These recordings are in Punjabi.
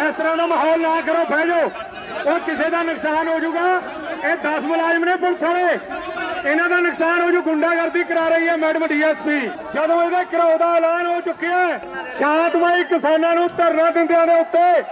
ਇਸ ਤਰ੍ਹਾਂ ਦਾ ਮਾਹੌਲ ਨਾ ਕਰੋ ਬਹਿ ਜਾਓ। ਉਹ ਕਿਸੇ ਦਾ ਨੁਕਸਾਨ ਹੋ ਜਾਊਗਾ। ਇਹ 10 ਮੁਲਾਜ਼ਮ ਨੇ ਪੁਲਿਸ ਵਾਲੇ। ਇਹਨਾਂ ਦਾ ਨੁਕਸਾਨ ਹੋ ਜੂ ਗੁੰਡਾਗਰਦੀ ਕਰਾ ਰਹੀ ਹੈ ਮੈਡਮ ਡੀਐਸਪੀ। ਜਦੋਂ ਇਹਦੇ ਘਰੋ ਦਾ ਐਲਾਨ ਹੋ ਚੁੱਕਿਆ ਹੈ, ਸ਼ਾਂਤਮਈ ਕਿਸਾਨਾਂ ਨੂੰ ਧਰਨਾ ਦਿੰਦਿਆਂ ਦੇ ਉੱਤੇ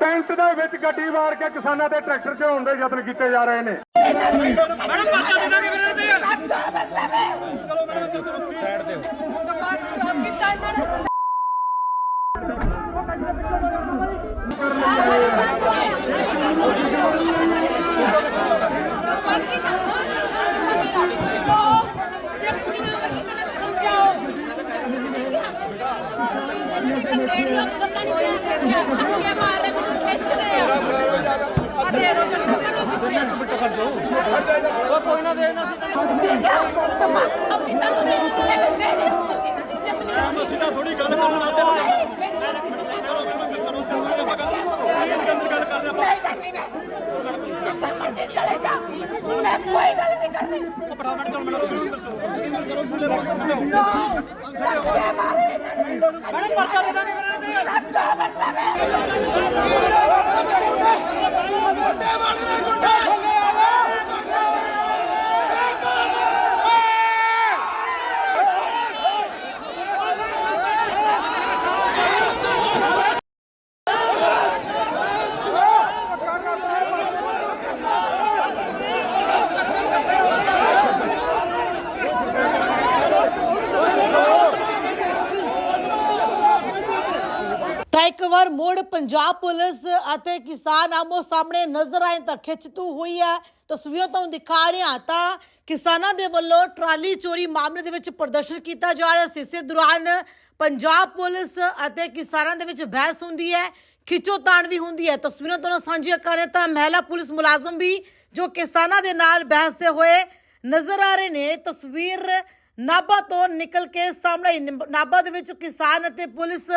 ਪੈਂਟ ਦੇ ਵਿੱਚ ਗੱਡੀ ਵਾਰ ਕੇ ਕਿਸਾਨਾਂ ਤੇ ਟਰੈਕਟਰ ਚੜਾਉਣ ਦੇ ਯਤਨ ਕੀਤੇ ਜਾ ਰਹੇ ਨੇ। ਲੇਡੀ ਅਫਸਰ ਤਾਂ ਨਹੀਂ ਧਿਆਨ ਰੱਖਿਆ ਅੱਗੇ ਮਾਰੇ ਮੈਨੂੰ ਖਿੱਚ ਰਹੇ ਆ ਆ ਦੇ ਦੋ ਕੋਈ ਨਾ ਦੇਣਾ ਸੀ ਦੇਖਿਆ ਤਮਾਕੂ ਪੀਤਾ ਤੁਸੀਂ ਇੱਕ ਲੇਡੀ ਅਫਸਰ ਦੀ ਤੁਸੀਂ ਇੱਜ਼ਤ ਨਹੀਂ ਕੀਤੀ ਅਸੀਂ ਤਾਂ ਥੋੜੀ ਗੱਲ ਕਰਨ ਵਾਸਤੇ ਨਹੀਂ ਕਰਨੀ ਮੈਂ ਜਿੱਥੇ ਮਰਜ਼ੀ ਚਲੇ ਜਾ ਮੈਂ ਕੋਈ ਗੱਲ ਨਹੀਂ ਕਰਨੀ ਨੋ ਧੱਕੇ ਮਾਰੇ ਇਹਨਾਂ ਨੇ ਮੈਡਮ ਪਰਚਾ ਦੇ ਦਾਂਗੇ ਧੱਕਾ ਮਾਰਦਾ ਤਾਂ ਇੱਕ ਵਾਰ ਮੁੜ ਪੰਜਾਬ ਪੁਲਿਸ ਅਤੇ ਕਿਸਾਨ ਆਮੋ ਸਾਹਮਣੇ ਨਜ਼ਰ ਆਏ ਤਾਂ ਖਿੱਚਤੂ ਹੋਈ ਹੈ। ਤਸਵੀਰਾਂ ਤੁਹਾਨੂੰ ਦਿਖਾ ਰਿਹਾ ਤਾਂ ਕਿਸਾਨਾਂ ਦੇ ਵੱਲੋਂ ਟਰਾਲੀ ਚੋਰੀ ਮਾਮਲੇ ਦੇ ਵਿੱਚ ਪ੍ਰਦਰਸ਼ਨ ਕੀਤਾ ਜਾ ਰਿਹਾ। ਸੀ ਇਸੇ ਦੌਰਾਨ ਪੰਜਾਬ ਪੁਲਿਸ ਅਤੇ ਕਿਸਾਨਾਂ ਦੇ ਵਿੱਚ ਬਹਿਸ ਹੁੰਦੀ ਹੈ, ਖਿੱਚੋਤਾਣ ਵੀ ਹੁੰਦੀ ਹੈ। ਤਸਵੀਰਾਂ ਤੁਹਾਨੂੰ ਸਾਂਝੀਆਂ ਕਰ ਰਹੇ ਤਾਂ ਮਹਿਲਾ ਪੁਲਿਸ ਮੁਲਾਜ਼ਮ ਵੀ ਜੋ ਕਿਸਾਨਾਂ ਦੇ ਨਾਲ ਬਹਿਸਦੇ ਹੋਏ ਨਜ਼ਰ ਆ ਰਹੇ ਨੇ। ਤਸਵੀਰ ਨਾਭਾ ਤੋਂ ਨਿਕਲ ਕੇ ਸਾਹਮਣੇ ਆਈ। ਦੇ ਵਿੱਚ ਕਿਸਾਨ ਅਤੇ ਪੁਲਿਸ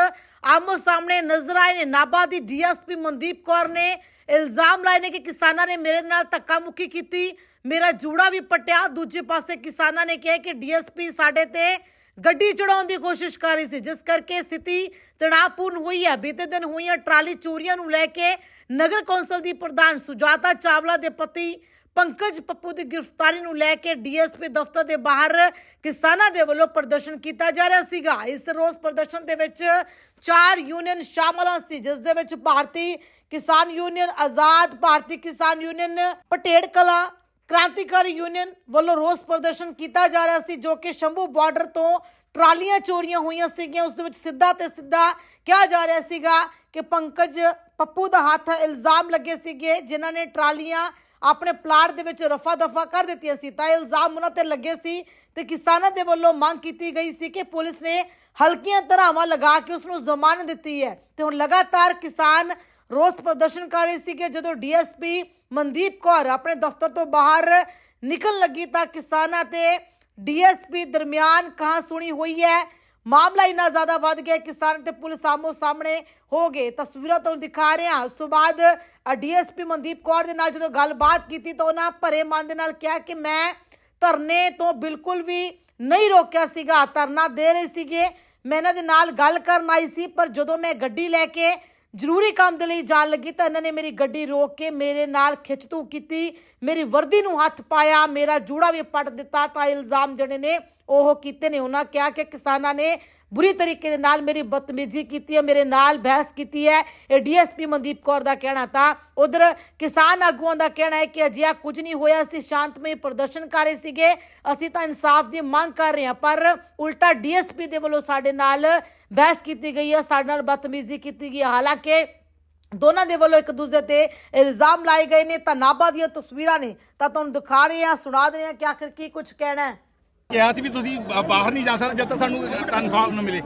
ਆਮੋ ਸਾਹਮਣੇ ਨਜ਼ਰ ਆਏ ਨੇ ਨਾਭਾ ਦੀ ਡੀਐਸਪੀ ਮਨਦੀਪ ਕੌਰ ਨੇ ਇਲਜ਼ਾਮ ਲਾਏ ਨੇ ਕਿ ਕਿਸਾਨਾਂ ਨੇ ਮੇਰੇ ਨਾਲ ਧੱਕਾ ਮੁੱਕੀ ਕੀਤੀ, ਮੇਰਾ ਜੂੜਾ ਵੀ ਪਟਿਆ ਦੂਜੇ ਪਾਸੇ ਕਿਸਾਨਾਂ ਨੇ ਕਿਹਾ ਕਿ ਡੀਐਸਪੀ ਸਾਡੇ ਤੇ ਗੱਡੀ ਚੜਾਉਣ ਦੀ ਕੋਸ਼ਿਸ਼ ਕਰ ਰਹੀ ਸੀ, ਜਿਸ ਕਰਕੇ ਸਥਿਤੀ ਤਣਾਅਪੂਰਨ ਹੋਈ ਹੈ ਬੀਤੇ ਦਿਨ ਹੋਈਆਂ ਟਰਾਲੀ ਚੋਰੀਆਂ ਨੂੰ ਲੈ ਕੇ ਨਗਰ ਕੌਂਸਲ ਦੀ ਪ੍ਰਧਾਨ ਸੁਜਾਤਾ ਚਾਵਲਾ ਦੇ ਪਤੀ ਪੰਕਜ ਪੱਪੂ ਦੀ ਗ੍ਰਿਫਤਾਰੀ ਨੂੰ ਲੈ ਕੇ ਡੀਐਸਪੀ ਦਫ਼ਤਰ ਦੇ ਬਾਹਰ ਕਿਸਾਨਾਂ ਦੇ ਵੱਲੋਂ ਪ੍ਰਦਰਸ਼ਨ ਕੀਤਾ ਜਾ ਰਿਹਾ ਸੀਗਾ। ਇਸ ਰੋਸ ਪ੍ਰਦਰਸ਼ਨ ਦੇ ਵਿੱਚ ਚਾਰ ਯੂਨੀਅਨ ਸ਼ਾਮਲ ਸੀ, ਜਿਸ ਦੇ ਵਿੱਚ ਭਾਰਤੀ ਕਿਸਾਨ ਯੂਨੀਅਨ, ਆਜ਼ਾਦ ਭਾਰਤੀ ਕਿਸਾਨ ਯੂਨੀਅਨ ਪਟੇੜ ਕਲਾ, ਕ੍ਰਾਂਤੀਕਾਰੀ ਯੂਨੀਅਨ ਵੱਲੋਂ ਰੋਸ ਪ੍ਰਦਰਸ਼ਨ ਕੀਤਾ ਜਾ ਰਿਹਾ ਸੀ, ਜੋ ਕਿ ਸ਼ੰਭੂ ਬਾਰਡਰ ਤੋਂ ਟਰਾਲੀਆਂ ਚੋਰੀਆਂ ਹੋਈਆਂ ਸੀਗੀਆਂ। ਉਸ ਦੇ ਵਿੱਚ ਸਿੱਧਾ ਤੇ ਸਿੱਧਾ ਕਿਹਾ ਜਾ ਰਿਹਾ ਸੀਗਾ ਕਿ ਪੰਕਜ ਪੱਪੂ ਦਾ ਹੱਥ ਇਲਜ਼ਾਮ ਲੱਗੇ ਸੀਗੇ, ਜਿਨ੍ਹਾਂ ਨੇ ਟਰਾਲੀਆਂ ਆਪਣੇ ਪਲਾਟ ਦੇ ਵਿੱਚ ਰਫਾ ਦਫਾ ਕਰ ਦਿੱਤੀਆਂ ਸੀ। ਤਾਂ ਇਹ ਇਲਜ਼ਾਮ ਉਹਨਾਂ ਤੇ ਲੱਗੇ ਸੀ ਤੇ ਕਿਸਾਨਾਂ ਦੇ ਵੱਲੋਂ ਮੰਗ ਕੀਤੀ ਗਈ ਸੀ ਕਿ ਪੁਲਿਸ ਨੇ ਹਲਕੀਆਂ ਧਰਾਵਾਂ ਲਗਾ ਕੇ ਉਸ ਨੂੰ ਜ਼ਮਾਨਤ ਦਿੱਤੀ ਹੈ। ਤੇ ਹੁਣ ਲਗਾਤਾਰ ਕਿਸਾਨ ਰੋਸ ਪ੍ਰਦਰਸ਼ਨ ਕਰ ਰਹੇ ਸੀਗੇ ਜਦੋਂ ਡੀਐਸਪੀ ਮਨਦੀਪ ਕੌਰ ਆਪਣੇ ਦਫ਼ਤਰ ਤੋਂ ਬਾਹਰ ਨਿਕਲਣ ਲੱਗੀ ਤਾਂ ਕਿਸਾਨਾਂ ਤੇ ਡੀਐਸਪੀ ਦਰਮਿਆਨ ਕਹਾ ਸੁਣੀ ਹੋਈ ਹੈ। ਮਾਮਲਾ ਇੰਨਾ ਜ਼ਿਆਦਾ ਵੱਧ ਗਿਆ ਕਿਸਾਨ ਤੇ ਪੁਲਿਸ ਆਮੋ ਸਾਹਮਣੇ ਹੋ ਗਏ। ਤਸਵੀਰਾਂ ਤੁਹਾਨੂੰ ਦਿਖਾ ਰਹੇ ਹਾਂ। ਉਸ ਤੋਂ ਬਾਅਦ ਡੀਐਸਪੀ ਮਨਦੀਪ ਕੌਰ ਦੇ ਨਾਲ ਜਦੋਂ ਗੱਲਬਾਤ ਕੀਤੀ ਤਾਂ ਉਹਨਾਂ ਭਰੇ ਮਨ ਦੇ ਨਾਲ ਕਿਹਾ ਕਿ ਮੈਂ ਧਰਨੇ ਤੋਂ ਬਿਲਕੁਲ ਵੀ ਨਹੀਂ ਰੋਕਿਆ ਸੀਗਾ। ਧਰਨਾ ਦੇ ਰਹੇ ਸੀਗੇ। ਮੈਂ ਇਹਨਾਂ ਦੇ ਨਾਲ ਗੱਲ ਕਰਨ ਆਈ ਸੀ, ਪਰ ਜਦੋਂ ਮੈਂ ਗੱਡੀ ਲੈ ਕੇ ਜ਼ਰੂਰੀ ਕੰਮ ਦੇ ਲਈ ਜਾਣ ਲੱਗੀ ਤਾਂ ਇਹਨਾਂ ਨੇ ਮੇਰੀ ਗੱਡੀ ਰੋਕ ਕੇ ਮੇਰੇ ਨਾਲ ਖਿੱਚਤੂ ਕੀਤੀ। ਮੇਰੀ ਵਰਦੀ ਨੂੰ ਹੱਥ ਪਾਇਆ, ਮੇਰਾ ਜੂੜਾ ਵੀ ਪੱਟ ਦਿੱਤਾ ਤਾਂ ਇਲਜ਼ਾਮ ਜਿਹੜੇ ਨੇ ਉਹ ਕੀਤੇ ਨੇ। ਉਹਨਾਂ ਕਿਹਾ ਕਿ ਕਿਸਾਨਾਂ ਨੇ ਬੁਰੀ ਤਰੀਕੇ ਦੇ ਨਾਲ ਮੇਰੀ ਬਦਤਮੀਜ਼ੀ ਕੀਤੀ ਹੈ, ਮੇਰੇ ਨਾਲ ਬਹਿਸ ਕੀਤੀ ਹੈ। ਇਹ ਡੀਐਸਪੀ ਮਨਦੀਪ ਕੌਰ ਦਾ ਕਹਿਣਾ ਤਾਂ ਉਧਰ ਕਿਸਾਨ ਆਗੂਆਂ ਦਾ ਕਹਿਣਾ ਹੈ ਕਿ ਅਜਿਹਾ ਕੁਝ ਨਹੀਂ ਹੋਇਆ, ਅਸੀਂ ਸ਼ਾਂਤਮਈ ਪ੍ਰਦਰਸ਼ਨ ਕਰ ਰਹੇ ਸੀਗੇ, ਅਸੀਂ ਤਾਂ ਇਨਸਾਫ ਦੀ ਮੰਗ ਕਰ ਰਹੇ ਹਾਂ, ਪਰ ਉਲਟਾ ਡੀਐਸਪੀ ਦੇ ਵੱਲੋਂ ਸਾਡੇ ਨਾਲ ਬਹਿਸ ਕੀਤੀ ਗਈ ਹੈ, ਸਾਡੇ ਨਾਲ ਬਦਤਮੀਜ਼ੀ ਕੀਤੀ ਗਈ ਹੈ। ਹਾਲਾਂਕਿ ਦੋਨਾਂ ਦੇ ਵੱਲੋਂ ਇੱਕ ਦੂਜੇ ਤੇ ਇਲਜ਼ਾਮ ਲਾਏ ਗਏ ਨੇ, ਤਾਂ ਨਾਭਾ ਦੀਆਂ ਤਸਵੀਰਾਂ ਨੇ ਤਾਂ ਤੁਹਾਨੂੰ ਦਿਖਾ ਰਹੇ ਹਾਂ, ਸੁਣਾ ਰਹੇ ਹਾਂ ਕਿ ਆਖਿਰ ਕੀ ਕੁਝ ਕਹਿਣਾ ਹੈ। ਕਿਹਾ ਸੀ ਵੀ ਤੁਸੀਂ ਬ- ਬਾਹਰ ਨਹੀਂ ਜਾ ਸਕਦੇ ਜਦ ਤੱਕ ਸਾਨੂੰ ਕਨਫਰਮ ਨਾ ਮਿਲੇ।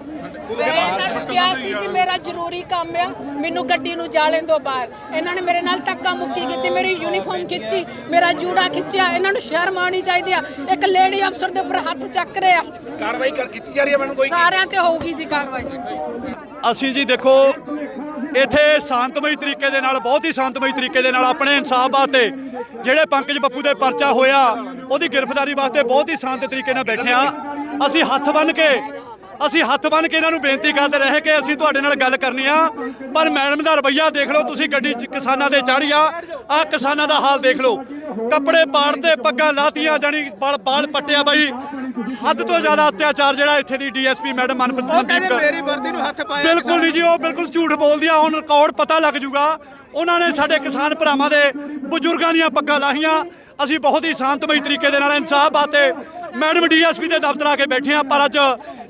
ਮੈਂ ਇਹਨਾਂ ਨੂੰ ਕਿਹਾ ਸੀ ਕਿ ਮੇਰਾ ਜ਼ਰੂਰੀ ਕੰਮ ਆ ਮੈਨੂੰ ਗੱਡੀ ਨੂੰ ਜਾਲਣ ਤੋਂ ਬਾਹਰ। ਇਹਨਾਂ ਨੇ ਮੇਰੇ ਨਾਲ ਧੱਕਾ ਮੁੱਕੀ ਕੀਤੀ ਮੇਰੀ ਯੂਨੀਫਾਰਮ ਖਿੱਚੀ ਮੇਰਾ ਜੂੜਾ ਖਿੱਚਿਆ ਇਹਨਾਂ ਨੂੰ ਸ਼ਰਮ ਆਉਣੀ ਚਾਹੀਦੀ ਆ। ਇੱਕ ਲੇਡੀ ਅਫਸਰ ਦੇ ਉੱਪਰ ਹੱਥ ਚੱਕ ਰਿਹਾ ਕਾਰਵਾਈ ਕਰ ਕੀਤੀ ਜਾ ਰਹੀ ਹੈ ਮੈਨੂੰ ਕੋਈ? ਸਾਰਿਆਂ ਤੇ ਹੋਊਗੀ ਜੀ ਕਾਰਵਾਈ। ਅਸੀਂ ਜੀ ਦੇਖੋ ਇੱਥੇ ਸ਼ਾਂਤਮਈ ਤਰੀਕੇ ਦੇ ਨਾਲ ਬਹੁਤ ਹੀ ਸ਼ਾਂਤਮਈ ਤਰੀਕੇ ਦੇ ਨਾਲ ਆਪਣੇ ਇਨਸਾਫ ਵਾਸਤੇ ਜਿਹੜੇ ਪੰਕਜ ਬੱਪੂ ਦੇ ਪਰਚਾ ਹੋਇਆ ਉਹਦੀ ਗ੍ਰਿਫਤਾਰੀ ਵਾਸਤੇ ਬਹੁਤ ਹੀ ਸ਼ਾਂਤ ਤਰੀਕੇ ਨਾਲ ਬੈਠੇ ਆ ਅਸੀਂ ਹੱਥ ਬੰਨ ਕੇ, ਅਸੀਂ ਹੱਥ ਬੰਨ ਕੇ ਇਹਨਾਂ ਨੂੰ ਬੇਨਤੀ ਕਰਦੇ ਰਹੇ ਕਿ ਅਸੀਂ ਤੁਹਾਡੇ ਨਾਲ ਗੱਲ ਕਰਨੀ ਆ। ਪਰ ਮੈਡਮ ਦਾ ਰਵੱਈਆ ਦੇਖ ਲਓ, ਤੁਸੀਂ ਗੱਡੀ ਕਿਸਾਨਾਂ ਦੇ ਚਾੜੀ ਆ। ਆ ਕਿਸਾਨਾਂ ਦਾ ਹਾਲ ਦੇਖ ਲਓ। ਕੱਪੜੇ ਪਾੜਤੇ ਪੱਗਾਂ ਲਾਤੀਆਂ ਜਾਨੀ ਬਾਲ ਬਾਲ ਪੱਟਿਆ ਬਾਈ। ਹੱਦ ਤੋਂ ਜ਼ਿਆਦਾ ਅਤਿਆਚਾਰ ਜਿਹੜਾ ਇੱਥੇ ਦੀ ਡੀਐਸਪੀ ਮੈਡਮ ਮਨਪ੍ਰੀਤ ਮੇਰੀ ਵਰਦੀ ਨੂੰ ਹੱਥ ਪਾਇਆ ਬਿਲਕੁਲ ਨਹੀਂ ਜੀ ਉਹ ਬਿਲਕੁਲ ਝੂਠ ਬੋਲਦੀ ਆ ਹੁਣ ਰਿਕਾਰਡ ਪਤਾ ਲੱਗ ਜੂਗਾ। ਉਹਨਾਂ ਨੇ ਸਾਡੇ ਕਿਸਾਨ ਭਰਾਵਾਂ ਦੇ ਬਜ਼ੁਰਗਾਂ ਦੀਆਂ ਪੱਗਾਂ ਲਾਹੀਆਂ। ਅਸੀਂ ਬਹੁਤ ਹੀ ਸ਼ਾਂਤਮਈ ਤਰੀਕੇ ਦੇ ਨਾਲ ਇਨਸਾਫ ਬਾਤੇ ਮੈਡਮ ਡੀਐਸਪੀ ਦੇ ਦਫ਼ਤਰ ਆ ਕੇ ਬੈਠੇ ਆ ਪਰ ਅੱਜ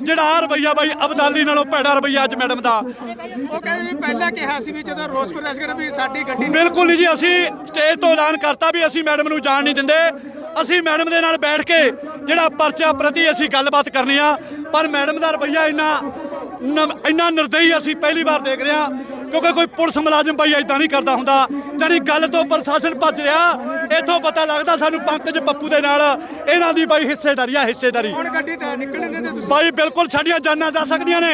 ਜਿਹੜਾ ਆਹ ਰਵੱਈਆ ਬਾਈ ਅਬਦਾਲੀ ਨਾਲੋਂ ਭੈੜਾ ਰਵੱਈਆ ਅੱਜ ਮੈਡਮ ਦਾ। ਉਹ ਕਹਿੰਦੇ ਪਹਿਲਾਂ ਕਿਹਾ ਸੀ ਵੀ ਜਦੋਂ ਰੋਸ ਪ੍ਰਦਰਸ਼ਨ ਵੀ ਸਾਡੀ ਗੱਡੀ ਬਿਲਕੁਲ ਨਹੀਂ ਜੀ ਅਸੀਂ ਸਟੇਜ ਤੋਂ ਐਲਾਨ ਕਰਤਾ ਵੀ ਅਸੀਂ ਮੈਡਮ ਨੂੰ ਜਾਣ ਨਹੀਂ ਦਿੰਦੇ। ਅਸੀਂ ਮੈਡਮ ਦੇ ਨਾਲ ਬੈਠ ਕੇ ਜਿਹੜਾ ਪਰਚਾ ਪ੍ਰਤੀ ਅਸੀਂ ਗੱਲਬਾਤ ਕਰਨੀ ਆ ਪਰ ਮੈਡਮ ਦਾ ਰਵੱਈਆ ਇੰਨਾ ਇੰਨਾ ਨਿਰਦਈ ਅਸੀਂ ਪਹਿਲੀ ਵਾਰ ਦੇਖ ਰਹੇ ਹਾਂ ਕਿਉਂਕਿ ਕੋਈ ਪੁਲਿਸ ਮੁਲਾਜ਼ਮ ਬਾਈ ਇਦਾਂ ਨਹੀਂ ਕਰਦਾ ਹੁੰਦਾ। ਜਾਨੀ ਗੱਲ ਤੋਂ ਪ੍ਰਸ਼ਾਸਨ ਭੱਜ ਰਿਹਾ ਇੱਥੋਂ ਪਤਾ ਲੱਗਦਾ ਸਾਨੂੰ ਪੰਕਜ ਪੱਪੂ ਦੇ ਨਾਲ ਇਹਨਾਂ ਦੀ ਬਾਈ ਹਿੱਸੇਦਾਰੀ ਆ ਹਿੱਸੇਦਾਰੀ। ਹੁਣ ਗੱਡੀ ਤਾਂ ਨਿਕਲਣ ਦਿੰਦੇ ਤੁਸੀਂ ਬਾਈ ਬਿਲਕੁਲ ਸਾਡੀਆਂ ਜਾਨਾਂ ਜਾ ਸਕਦੀਆਂ ਨੇ।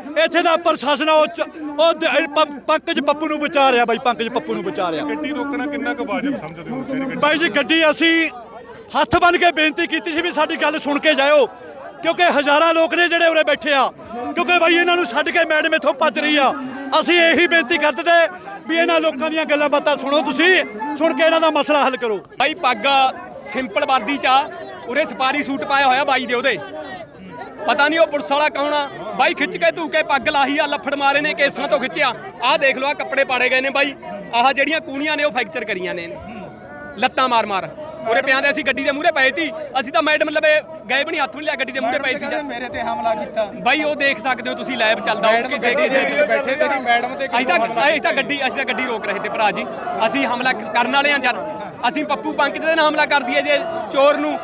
ਇੱਥੇ ਦਾ ਪ੍ਰਸ਼ਾਸਨ ਆ, ਉਹ ਚ- ਉਹ ਦ- ਪ- ਪੰਕਜ ਪੱਪੂ ਨੂੰ ਬਚਾ ਰਿਹਾ ਬਾਈ ਪੰਕਜ ਪੱਪੂ ਨੂੰ ਬਚਾ ਰਿਹਾ। ਗੱਡੀ ਰੋਕਣਾ ਕਿੰਨਾ ਕੁ ਵਾਜਬ ਸਮਝਦੇ ਹੋ ਬਾਈ ਜੀ ਗੱਡੀ ਅਸੀਂ ਹੱਥ ਬੰਨ ਕੇ ਬੇਨਤੀ ਕੀਤੀ ਸੀ ਵੀ ਸਾਡੀ ਗੱਲ ਸੁਣ ਕੇ ਜਾਇਓ ਕਿਉਂਕਿ ਹਜ਼ਾਰਾਂ ਲੋਕ ਨੇ ਜਿਹੜੇ ਉਰੇ ਬੈਠੇ ਆ। ਕਿਉਂਕਿ ਬਾਈ ਇਹਨਾਂ ਨੂੰ ਛੱਡ ਕੇ ਮੈਡਮ ਇੱਥੋਂ ਭੱਜ ਰਹੀ ਆ। ਅਸੀਂ ਇਹੀ ਬੇਨਤੀ ਕਰਦੇ ਤੇ ਵੀ ਇਹਨਾਂ ਲੋਕਾਂ ਦੀਆਂ ਗੱਲਾਂ ਬਾਤਾਂ ਸੁਣੋ ਤੁਸੀਂ ਸੁਣ ਕੇ ਇਹਨਾਂ ਦਾ ਮਸਲਾ ਹੱਲ ਕਰੋ। ਬਾਈ ਪੱਗ ਸਿੰਪਲ ਵਰਦੀ ਚ ਆ। ਉਰੇ ਸਪਾਰੀ ਸੂਟ ਪਾਇਆ ਹੋਇਆ ਬਾਈ ਦੇ ਉਹਦੇ। ਪਤਾ ਨਹੀਂ ਉਹ ਪੁਲਿਸ ਵਾਲਾ ਕੌਣ ਆ। ਬਾਈ ਖਿੱਚ ਕੇ ਧੂ ਕੇ ਪੱਗ ਲਾਹੀ ਆ ਲੱਫੜ ਮਾਰੇ ਨੇ ਕੇਸਾਂ ਤੋਂ ਖਿੱਚਿਆ। ਆਹ ਦੇਖ ਲਓ ਆ ਕੱਪੜੇ ਪਾੜੇ ਗਏ ਨੇ ਬਾਈ। ਆਹ ਜਿਹੜੀਆਂ ਕੂਣੀਆਂ ਨੇ ਉਹ ਫ੍ਰੈਕਚਰ ਕਰੀਆਂ ਨੇ। ਲੱਤਾਂ ਮਾਰ ਮਾਰ। ਉਰੇ ਪਿਆਂ ਦੇ ਅਸੀਂ ਗੱਡੀ ਦੇ ਮੂਹਰੇ ਪਏ ਸੀ। ਅਸੀਂ ਤਾਂ ਮੈਡਮ ਲਵੇ ਗਏ ਵੀ ਨਹੀਂ ਹੱਥ ਵੀ ਨਹੀਂ ਲਿਆ ਗੱਡੀ ਦੇ ਮੂਹਰੇ ਪਏ ਸੀ ਮੇਰੇ ਤੇ ਹਮਲਾ ਕੀਤਾ। ਬਾਈ ਉਹ ਦੇਖ ਸਕਦੇ ਹੋ ਤੁਸੀਂ ਲਾਈਵ ਚੱਲਦਾ ਉਹ ਕਿਸੇ ਦੇ ਵਿੱਚ ਬੈਠੇ ਤੇ ਮੈਡਮ ਤੇ ਅਸੀਂ ਤਾਂ ਅਸੀਂ ਤਾਂ ਗੱਡੀ ਅਸੀਂ ਤਾਂ ਗੱਡੀ ਰੋਕ ਰਹੇ ਤੇ ਭਰਾ ਜੀ। ਅਸੀਂ ਹਮਲਾ ਕਰਨ ਵਾਲੇ ਆ ਯਾਰ ਅਸੀਂ ਪੱਪੂ ਪੰਕਜ ਦੇ ਨਾਲ ਹਮਲਾ ਕਰ ਦਈਏ ਜੇ ਚੋਰ ਨੂੰ।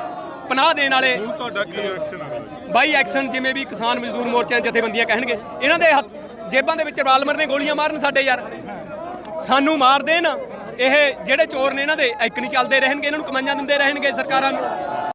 ਪਨਾਹ ਦੇਣ ਵਾਲੇ। ਤੁਹਾਡਾ ਕੀ ਐਕਸ਼ਨ ਆ? ਬਾਈ ਐਕਸ਼ਨ ਜਿਵੇਂ ਵੀ ਕਿਸਾਨ ਮਜ਼ਦੂਰ ਮੋਰਚਿਆਂ ਜਥੇਬੰਦੀਆਂ ਕਹਿਣਗੇ। ਇਹਨਾਂ ਦੇ ਹੱਥ ਜੇਬਾਂ ਦੇ ਵਿੱਚ ਰਾਲਮਰ ਨੇ ਗੋਲੀਆਂ ਮਾਰਨ ਸਾਡੇ ਯਾਰ। ਸਾਨੂੰ ਮਾਰ ਦੇਣ। ਇਹ ਜਿਹੜੇ ਚੋਰ ਨੇ ਇਹਨਾਂ ਦੇ ਇੱਕ ਨਹੀਂ ਚੱਲਦੇ ਰਹਿਣਗੇ ਇਹਨਾਂ ਨੂੰ ਕਮਾਈਆਂ ਦਿੰਦੇ ਰਹਿਣਗੇ ਸਰਕਾਰਾਂ ਨੂੰ।